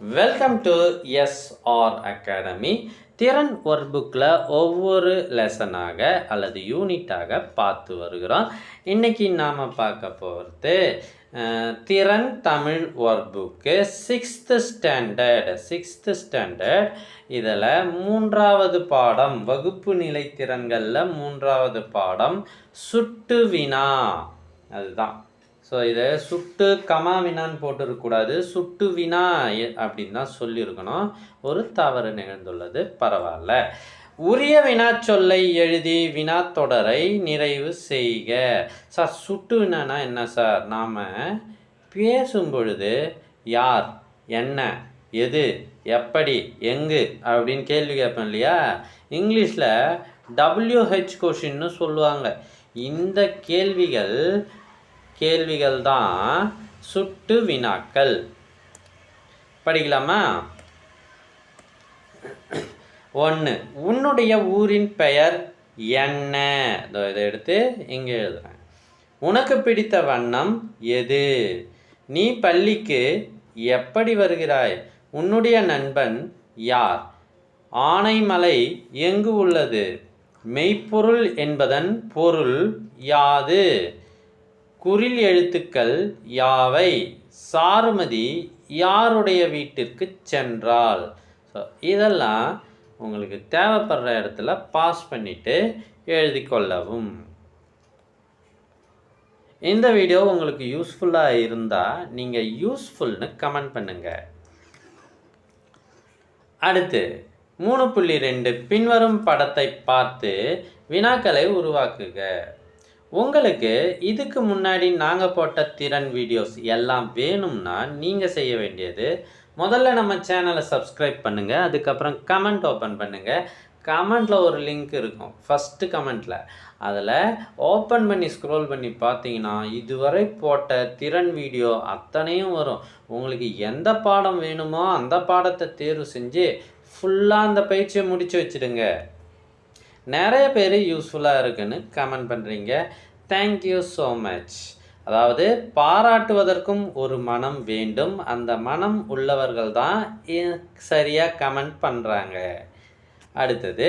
Welcome to S R Academy திறன் work புக்கில் ஒவ்வொரு லெசனாக அல்லது யூனிட்டாக பார்த்து வருகிறோம். இன்றைக்கி நாம் பார்க்க போகிறது திறன் Tamil workbook sixth standard sixth standard இதில் மூன்றாவது பாடம் வகுப்பு நிலை திறன்களில் மூன்றாவது பாடம் சுட்டு வினா. அதுதான். ஸோ இதை சுட்டு கமா வினான்னு போட்டிருக்கக்கூடாது சுட்டு வினா எ- அப்படின்னு தான் சொல்லியிருக்கணும். ஒரு தவறு நிகழ்ந்துள்ளது. பரவாயில்ல. உரிய வினாச்சொல்லை எழுதி வினாத்தொடரை நிறைவு செய்க. சார் சுட்டு வினானா என்ன சார்? நாம் பேசும் பொழுது யார் என்ன எது எப்படி எங்கு அப்படின்னு கேள்வி கேட்பேன் இல்லையா? இங்கிலீஷில் டபிள்யூஹெச் கொஷின்னு சொல்லுவாங்க. இந்த கேள்விகள் கேள்விகள் தான் சுட்டு வினாக்கள். படிக்கலாமா? ஒன்று உன்னுடைய ஊரின் பெயர் என்ன? இதோ இதை எடுத்து இங்கே எழுதுறேன். உனக்கு பிடித்த வண்ணம் எது? நீ பள்ளிக்கு எப்படி வருகிறாய்? உன்னுடைய நண்பன் யார்? ஆனைமலை எங்கு உள்ளது? மெய்ப்பொருள் என்பதன் பொருள் யாது? குறில் எழுத்துக்கள் யாவை? சாருமதி யாருடைய வீட்டிற்கு சென்றாள்? ஸோ இதெல்லாம் உங்களுக்கு தேவைப்படுற இடத்துல பாஸ் பண்ணிவிட்டு எழுதி கொள்ளவும். இந்த வீடியோ உங்களுக்கு யூஸ்ஃபுல்லாக இருந்தால் நீங்கள் யூஸ்ஃபுல்னு கமெண்ட் பண்ணுங்கள் அடுத்து மூணு புள்ளி ரெண்டு பின்வரும் படத்தை பார்த்து வினாக்களை உருவாக்குக. உங்களுக்கு இதுக்கு முன்னாடி நாங்கள் போட்ட திறன் வீடியோஸ் எல்லாம் வேணும்னா நீங்கள் செய்ய வேண்டியது. முதல்ல நம்ம சேனலை சப்ஸ்கிரைப் பண்ணுங்கள் அதுக்கப்புறம் கமெண்ட் ஓப்பன் பண்ணுங்கள் கமெண்ட்டில் ஒரு லிங்க் இருக்கும். ஃபஸ்ட்டு கமெண்ட்டில் அதில் ஓப்பன் பண்ணி ஸ்க்ரோல் பண்ணி பார்த்தீங்கன்னா இதுவரை போட்ட திறன் வீடியோ அத்தனையும் வரும். உங்களுக்கு எந்த பாடம் வேணுமோ அந்த பாடத்தை தேர்வு செஞ்சு ஃபுல்லாக அந்த பயிற்சியை முடித்து வச்சிடுங்க. நிறைய பேர் யூஸ்ஃபுல்லாக இருக்குன்னு கமெண்ட் பண்ணுறீங்க தேங்க்யூ ஸோ மச் அதாவது பாராட்டுவதற்கும் ஒரு மனம் வேண்டும். அந்த மனம் உள்ளவர்கள் தான் சரியாக கமெண்ட் பண்ணுறாங்க அடுத்தது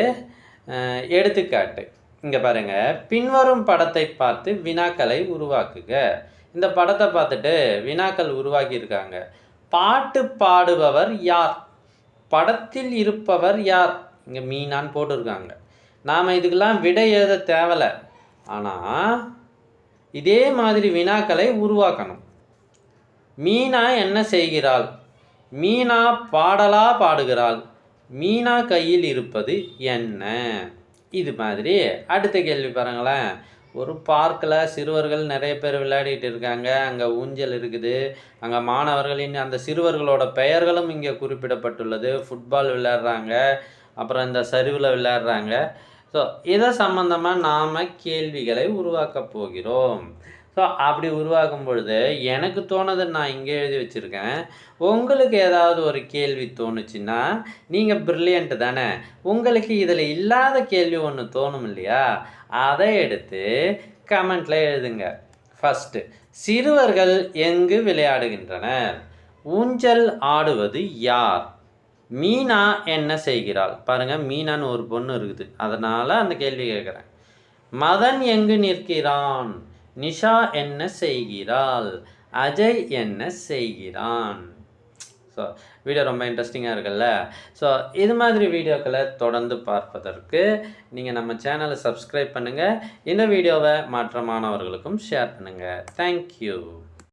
எடுத்துக்காட்டு. இங்கே பாருங்கள் பின்வரும் படத்தை பார்த்து வினாக்களை உருவாக்குக. இந்த படத்தை பார்த்துட்டு வினாக்கள் உருவாக்கியிருக்காங்க பாட்டு பாடுபவர் யார்? படத்தில் இருப்பவர் யார்? இங்கே மீனான்னு போட்டிருக்காங்க. நாம் இதுக்கெல்லாம் விடை எழுத தேவலை. ஆனால் இதே மாதிரி வினாக்களை உருவாக்கணும். மீனா என்ன செய்கிறாள்? மீனா பாடலா பாடுகிறாள்? மீனா கையில் இருப்பது என்ன? இது மாதிரி அடுத்த கேள்வி பாருங்களேன். ஒரு பார்க்கில் சிறுவர்கள் நிறைய பேர் விளையாடிட்டு இருக்காங்க. அங்கே ஊஞ்சல் இருக்குது. அங்கே மாணவர்களின் அந்த சிறுவர்களோட பெயர்களும் இங்கே குறிப்பிடப்பட்டுள்ளது. ஃபுட்பால் விளையாடுறாங்க. அப்புறம் இந்த சரிவில் விளையாடுறாங்க. ஸோ இதை சம்மந்தமாக நாம் கேள்விகளை உருவாக்கப் போகிறோம். ஸோ அப்படி உருவாக்கும் பொழுது எனக்கு தோணுதை நான் இங்கே எழுதி வச்சுருக்கேன். உங்களுக்கு ஏதாவது ஒரு கேள்வி தோணுச்சுன்னா நீங்கள் ப்ரில்லியண்ட்டு தானே. உங்களுக்கு இதில் இல்லாத கேள்வி ஒன்று தோணும் இல்லையா? அதை எடுத்து கமெண்ட்டில் எழுதுங்க. ஃபஸ்ட்டு சிறுவர்கள் எங்கு விளையாடுகின்றனர்? ஊஞ்சல் ஆடுவது யார்? மீனா என்ன செய்கிறாள்? பாருங்கள் மீனான்னு ஒரு பொண்ணு இருக்குது. அதனால் அந்த கேள்வி கேட்குறேன். மதன் எங்கு நிற்கிறான்? நிஷா என்ன செய்கிறாள்? அஜய் என்ன செய்கிறான்? ஸோ வீடியோ ரொம்ப இன்ட்ரெஸ்டிங்காக இருக்குல்ல? ஸோ இது மாதிரி வீடியோக்களை தொடர்ந்து பார்ப்பதற்கு நீங்கள் நம்ம சேனலை சப்ஸ்கிரைப் பண்ணுங்கள் இந்த வீடியோவை மாற்றமானவர்களுக்கும் ஷேர் பண்ணுங்கள் தேங்க்யூ